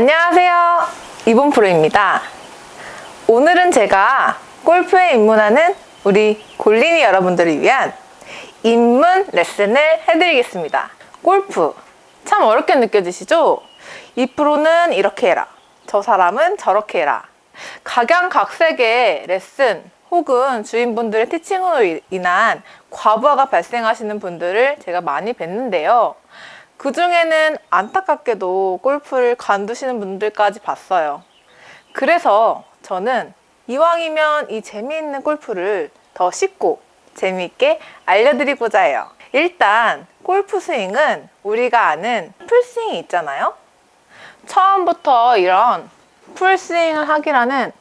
안녕하세요. 이본 프로입니다. 오늘은 제가 골프에 입문하는 우리 골린이 여러분들을 위한 입문 레슨을 해드리겠습니다. 골프 참 어렵게 느껴지시죠? 이 프로는 이렇게 해라. 저 사람은 저렇게 해라. 각양각색의 레슨 혹은 주인분들의 티칭으로 인한 과부하가 발생하시는 분들을 제가 많이 뵀는데요. 그 중에는 안타깝게도 골프를 관두시는 분들까지 봤어요. 그래서 저는 이왕이면 이 재미있는 골프를 더 쉽고 재미있게 알려드리고자 해요. 일단 골프 스윙은 우리가 아는 풀스윙이 있잖아요. 처음부터 이런 풀스윙을 하기라는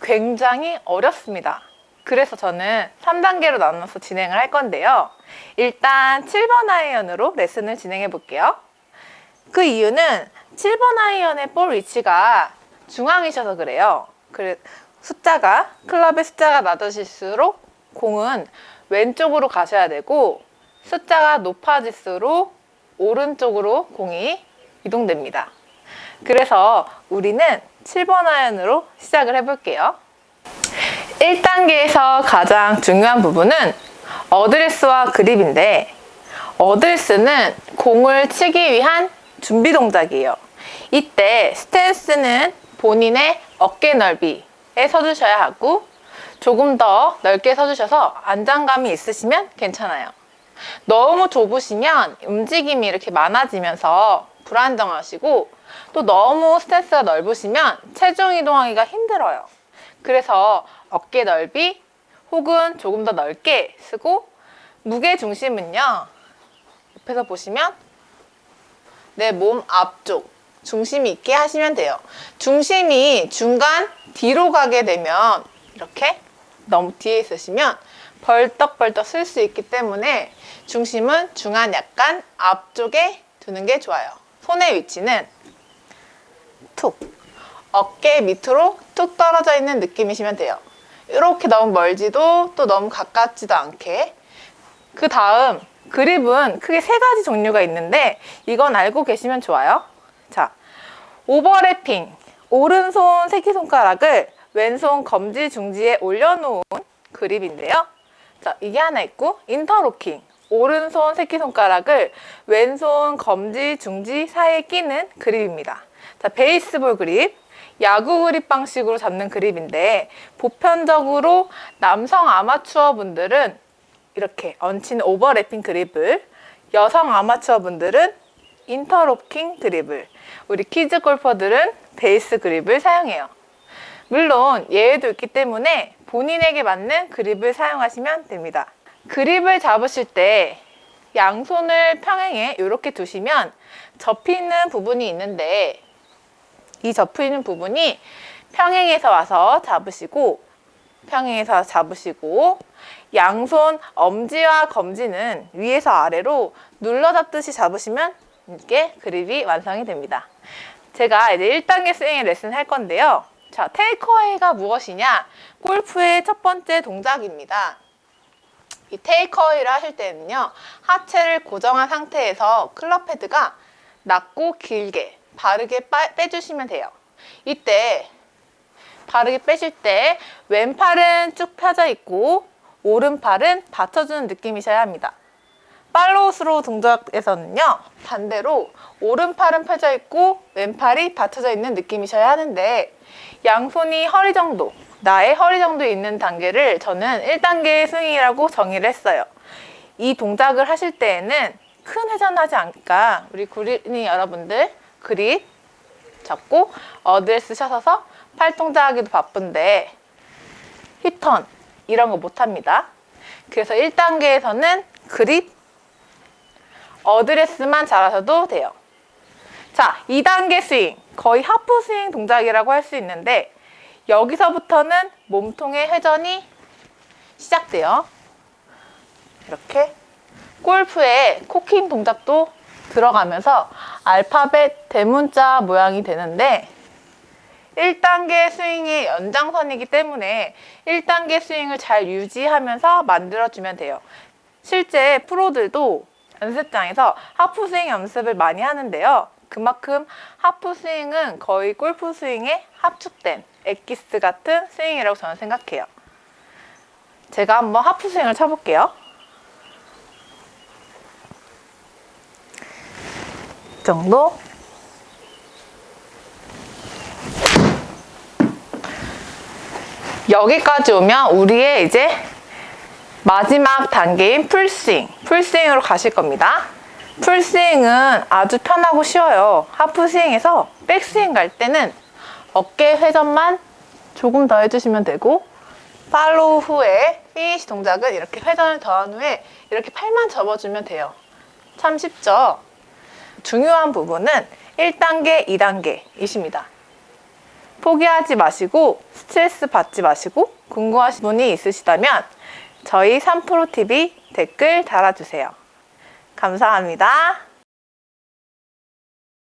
굉장히 어렵습니다. 그래서 저는 3단계로 나눠서 진행을 할 건데요. 일단 7번 아이언으로 레슨을 진행해 볼게요. 그 이유는 7번 아이언의 볼 위치가 중앙이셔서 그래요. 그래, 숫자가, 클럽의 숫자가 낮아질수록 공은 왼쪽으로 가셔야 되고, 숫자가 높아질수록 오른쪽으로 공이 이동됩니다. 그래서 우리는 7번 아이언으로 시작을 해볼게요. 1단계에서 가장 중요한 부분은 어드레스와 그립인데 어드레스는 공을 치기 위한 준비 동작이에요. 이때 스탠스는 본인의 어깨 넓이에 서주셔야 하고 조금 더 넓게 서주셔서 안정감이 있으시면 괜찮아요. 너무 좁으시면 움직임이 이렇게 많아지면서 불안정하시고 또 너무 스탠스가 넓으시면 체중 이동하기가 힘들어요. 그래서 어깨 넓이 혹은 조금 더 넓게 쓰고 무게 중심은요. 옆에서 보시면 내 몸 앞쪽 중심이 있게 하시면 돼요. 중심이 중간 뒤로 가게 되면 이렇게 너무 뒤에 있으시면 벌떡벌떡 쓸 수 있기 때문에 중심은 중간 약간 앞쪽에 두는 게 좋아요. 손의 위치는 툭 어깨 밑으로 툭 떨어져 있는 느낌이시면 돼요. 이렇게 너무 멀지도 또 너무 가깝지도 않게. 그 다음 그립은 크게 세 가지 종류가 있는데 이건 알고 계시면 좋아요. 자, 오버래핑. 오른손 새끼손가락을 왼손 검지 중지에 올려놓은 그립인데요. 자, 이게 하나 있고 인터로킹. 오른손 새끼손가락을 왼손 검지 중지 사이에 끼는 그립입니다. 자, 베이스볼 그립. 야구 그립 방식으로 잡는 그립인데 보편적으로 남성 아마추어 분들은 이렇게 얹힌 오버래핑 그립을 여성 아마추어 분들은 인터로킹 그립을 우리 키즈 골퍼들은 베이스 그립을 사용해요. 물론 예외도 있기 때문에 본인에게 맞는 그립을 사용하시면 됩니다. 그립을 잡으실 때 양손을 평행에 이렇게 두시면 접히는 부분이 있는데 이 접히는 부분이 평행에서 와서 잡으시고 평행에서 잡으시고 양손 엄지와 검지는 위에서 아래로 눌러 잡듯이 잡으시면 이렇게 그립이 완성이 됩니다. 제가 이제 1단계 스윙의 레슨 할 건데요. 자, 테이크어웨이가 무엇이냐? 골프의 첫 번째 동작입니다. 이 테이크어웨이를 하실 때는요, 하체를 고정한 상태에서 클럽 헤드가 낮고 길게 바르게 빠, 빼주시면 돼요. 이때 바르게 빼실 때 왼팔은 쭉 펴져 있고 오른팔은 받쳐주는 느낌이셔야 합니다. 팔로우 스로우 동작에서는요 반대로 오른팔은 펴져 있고 왼팔이 받쳐져 있는 느낌이셔야 하는데 양손이 허리 정도 나의 허리 정도에 있는 단계를 저는 1단계 스윙이라고 정의를 했어요. 이 동작을 하실 때에는 큰 회전하지 않으니까 우리 구린이 여러분들 그립 잡고 어드레스 셔서 팔 동작하기도 바쁜데 힙턴 이런 거 못합니다. 그래서 1단계에서는 그립 어드레스만 잘하셔도 돼요. 자, 2단계 스윙 거의 하프 스윙 동작이라고 할 수 있는데 여기서부터는 몸통의 회전이 시작돼요. 이렇게 골프의 코킹 동작도 들어가면서 알파벳 대문자 모양이 되는데 1단계 스윙의 연장선이기 때문에 1단계 스윙을 잘 유지하면서 만들어주면 돼요. 실제 프로들도 연습장에서 하프 스윙 연습을 많이 하는데요. 그만큼 하프 스윙은 거의 골프 스윙에 합축된 엑기스 같은 스윙이라고 저는 생각해요. 제가 한번 하프 스윙을 쳐볼게요. 정도. 여기까지 오면 우리의 이제 마지막 단계인 풀스윙, 풀스윙으로 가실 겁니다. 풀스윙은 아주 편하고 쉬워요. 하프스윙에서 백스윙 갈 때는 어깨 회전만 조금 더 해주시면 되고 팔로우 후에 피니시 동작은 이렇게 회전을 더한 후에 이렇게 팔만 접어주면 돼요. 참 쉽죠? 중요한 부분은 1단계, 2단계이십니다. 포기하지 마시고 스트레스 받지 마시고 궁금하신 분이 있으시다면 저희 3프로TV 댓글 달아주세요. 감사합니다.